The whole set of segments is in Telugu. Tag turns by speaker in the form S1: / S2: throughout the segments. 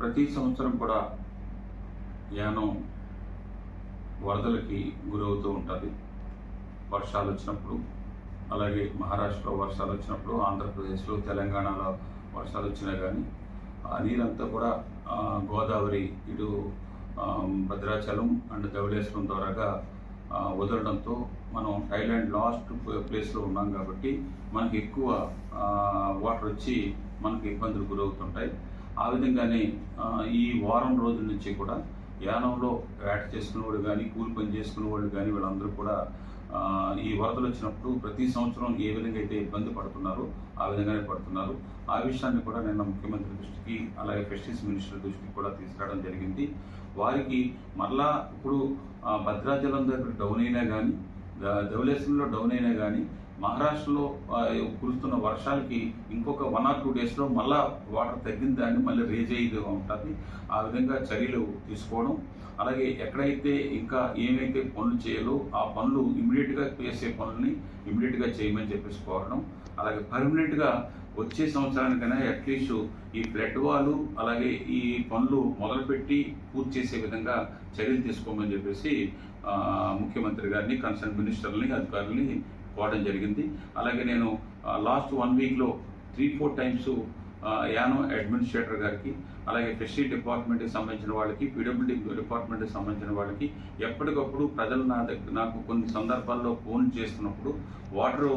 S1: ప్రతి సంవత్సరం కూడా యానం వరదలకి గురవుతూ ఉంటుంది. వర్షాలు వచ్చినప్పుడు అలాగే మహారాష్ట్రలో వర్షాలు వచ్చినప్పుడు ఆంధ్రప్రదేశ్లో తెలంగాణలో వర్షాలు వచ్చినా కానీ ఆ నీరంతా కూడా గోదావరి ఇటు భద్రాచలం అండ్ ధవళేశ్వరం ద్వారాగా వదలడంతో మనం థైలాండ్ లాస్ట్ ప్లేస్లో ఉన్నాం కాబట్టి మనకి ఎక్కువ వాటర్ వచ్చి మనకి ఇబ్బందులు గురవుతుంటాయి. ఆ విధంగానే ఈ వారం రోజుల నుంచి కూడా యానంలో వేట చేసుకునేవాడు కానీ కూలి పని చేసుకునేవాళ్ళు కానీ వీళ్ళందరూ కూడా ఈ వరదలు వచ్చినప్పుడు ప్రతి సంవత్సరం ఏ విధంగా అయితే ఇబ్బంది పడుతున్నారో ఆ విధంగానే పడుతున్నారు. ఆ విషయాన్ని కూడా నిన్న ముఖ్యమంత్రి దృష్టికి అలాగే ఫెస్టిస్ మినిస్టర్ దృష్టికి కూడా తీసుకురావడం జరిగింది. వారికి మరలా ఇప్పుడు భద్రాచలం దగ్గర డౌన్ అయినా కానీ ధవళేశ్వరంలో డౌన్ అయినా కానీ మహారాష్ట్రలో కురుస్తున్న వర్షాలకి ఇంకొక వన్ ఆర్ టూ డేస్లో మళ్ళా వాటర్ తగ్గిన దాన్ని మళ్ళీ రేజ్ అయ్యేదిగా ఉంటుంది. ఆ విధంగా చర్యలు తీసుకోవడం. అలాగే ఎక్కడైతే ఇంకా ఏమైతే పనులు చేయాలో ఆ పనులు ఇమీడియట్గా చేసే పనుల్ని ఇమీడియట్గా చేయమని చెప్పేసి కోరడం. అలాగే పర్మనెంట్గా వచ్చే సంవత్సరానికైనా అట్లీస్ట్ ఈ ఫ్లడ్ వాళ్ళు అలాగే ఈ పనులు మొదలుపెట్టి పూర్తి చేసే విధంగా చర్యలు తీసుకోమని చెప్పేసి ముఖ్యమంత్రి గారిని కన్సర్న్ మినిస్టర్ని అధికారులని పోవడం జరిగింది. అలాగే నేను లాస్ట్ వన్ వీక్లో three four times Yanam administrator గారికి అలాగే ఫిషరీ డిపార్ట్మెంట్కి సంబంధించిన వాళ్ళకి పీడబ్ల్యూడి డిపార్ట్మెంట్కి సంబంధించిన వాళ్ళకి ఎప్పటికప్పుడు ప్రజలు నా దగ్గర నాకు కొన్ని సందర్భాల్లో ఫోన్ చేస్తున్నప్పుడు వాటర్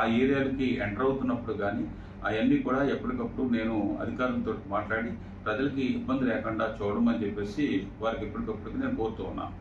S1: ఆ ఏరియాలకి ఎంటర్ అవుతున్నప్పుడు కానీ అవన్నీ కూడా ఎప్పటికప్పుడు నేను అధికారులతో మాట్లాడి ప్రజలకి ఇబ్బంది లేకుండా చూడమని చెప్పేసి వారికి ఎప్పటికప్పుడు నేను కోరుతూ ఉన్నాను.